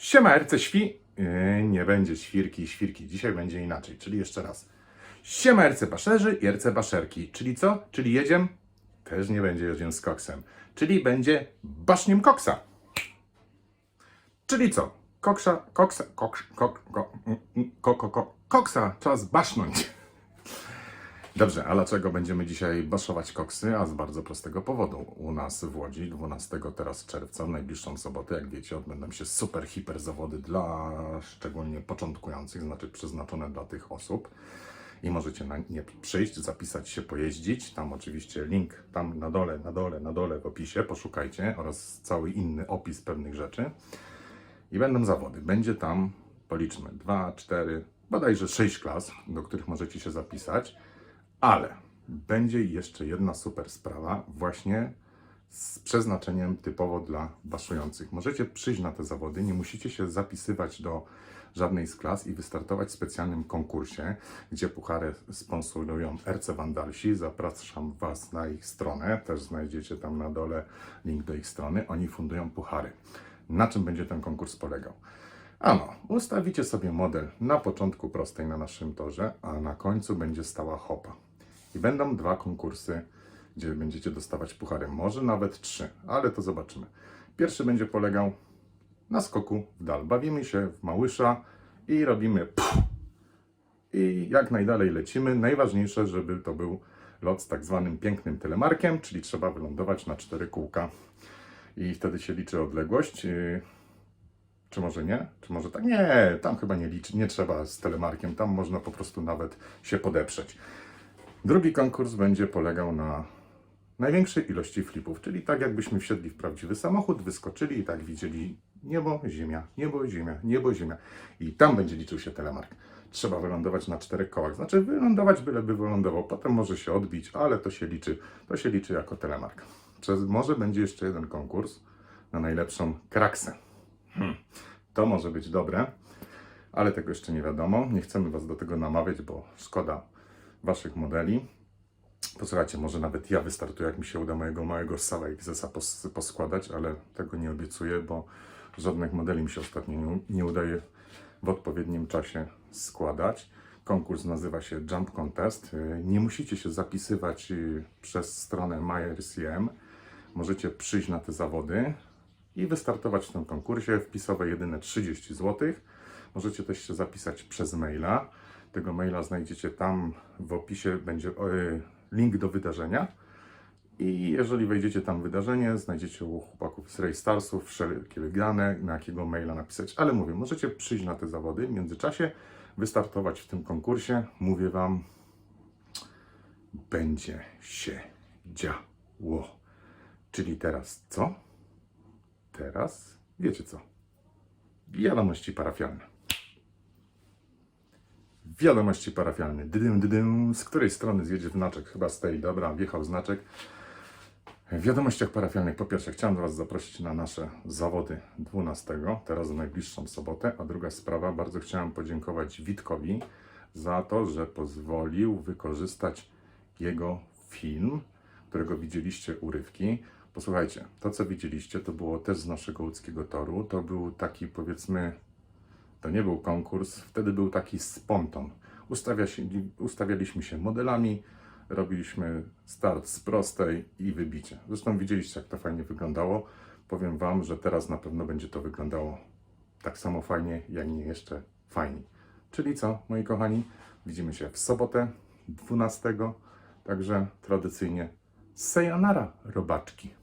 Siema, RC Świ. Yy, nie będzie świrki i świrki. Dzisiaj będzie inaczej, czyli jeszcze raz. Siema, RC Paszerzy i RC Paszerki. Czyli co? Czyli jedziem? Też nie będzie jedziem z koksem. Czyli będzie baszniem koksa. Czyli co? Koksa, koksa, koks, kok, kok, mm, mm, ko, ko, ko, koksa czas basznąć. Dobrze, a dlaczego będziemy dzisiaj baszować koksy? A z bardzo prostego powodu. U nas w Łodzi 12 teraz czerwca, w najbliższą sobotę, jak wiecie, odbędą się super, hiper zawody dla szczególnie początkujących, znaczy przeznaczone dla tych osób. I możecie na nie przyjść, zapisać się, pojeździć. Tam oczywiście link tam na dole, na dole, na dole w opisie, poszukajcie oraz cały inny opis pewnych rzeczy. I będą zawody. Będzie tam, policzmy, 2, 4, bodajże 6 klas, do których możecie się zapisać. Ale będzie jeszcze jedna super sprawa, właśnie z przeznaczeniem typowo dla baszujących. Możecie przyjść na te zawody, nie musicie się zapisywać do żadnej z klas i wystartować w specjalnym konkursie, gdzie puchary sponsorują RC Wandalsi. Zapraszam Was na ich stronę, też znajdziecie tam na dole link do ich strony. Oni fundują puchary. Na czym będzie ten konkurs polegał? Ano, ustawicie sobie model na początku prostej na naszym torze, a na końcu będzie stała hopa. I będą dwa konkursy, gdzie będziecie dostawać puchary. Może nawet trzy, ale to zobaczymy. Pierwszy będzie polegał na skoku w dal. Bawimy się w małysza i robimy puf. I jak najdalej lecimy. Najważniejsze, żeby to był lot z tak zwanym pięknym telemarkiem, czyli trzeba wylądować na cztery kółka. I wtedy się liczy odległość. Yy, czy może nie? Czy może tak? Nie, tam chyba nie liczy, nie trzeba z telemarkiem, tam można po prostu nawet się podeprzeć. Drugi konkurs będzie polegał na największej ilości flipów, czyli tak jakbyśmy wsiedli w prawdziwy samochód, wyskoczyli i tak widzieli niebo, ziemia, niebo, ziemia, niebo, ziemia. I tam będzie liczył się telemark. Trzeba wylądować na czterech kołach. Znaczy wylądować byleby wylądował, potem może się odbić, ale to się liczy, to się liczy jako telemark. Przez, może będzie jeszcze jeden konkurs na najlepszą kraksę. Hmm. To może być dobre, ale tego jeszcze nie wiadomo. Nie chcemy Was do tego namawiać, bo szkoda Waszych modeli. Posłuchajcie, może nawet ja wystartuję, jak mi się uda mojego małego Sala XS-a pos poskładać, ale tego nie obiecuję, bo żadnych modeli mi się ostatnio nie, nie udaje w odpowiednim czasie składać. Konkurs nazywa się Jump Contest. Yy, Nie musicie się zapisywać yy, przez stronę MyRCM. Możecie przyjść na te zawody i wystartować w tym konkursie. Wpisowe jedyne 30 zł. Możecie też się zapisać przez maila. Tego maila znajdziecie tam w opisie, będzie e, link do wydarzenia. I jeżeli wejdziecie tam wydarzenie, znajdziecie u chłopaków z Raystarsów wszelkie dane, na jakiego maila napisać. Ale mówię, możecie przyjść na te zawody, w międzyczasie wystartować w tym konkursie. Mówię Wam, będzie się działo. Czyli teraz co? Teraz wiecie co? Wiadomości parafialne. Wiadomości parafialne. Dydym, dydym. Z której strony zjedzie znaczek? Chyba z tej. Dobra, wjechał znaczek. W wiadomościach parafialnych po pierwsze chciałem Was zaprosić na nasze zawody 12, teraz najbliższą sobotę, a druga sprawa, bardzo chciałem podziękować Witkowi za to, że pozwolił wykorzystać jego film, którego widzieliście urywki. Posłuchajcie, to co widzieliście, to było też z naszego łódzkiego toru, to był taki powiedzmy to nie był konkurs, wtedy był taki spontan. Ustawialiśmy się modelami, robiliśmy start z prostej i wybicie. Zresztą widzieliście, jak to fajnie wyglądało. Powiem Wam, że teraz na pewno będzie to wyglądało tak samo fajnie, jak nie jeszcze fajniej. Czyli co, moi kochani? Widzimy się w sobotę 12. Także tradycyjnie sayonara, robaczki.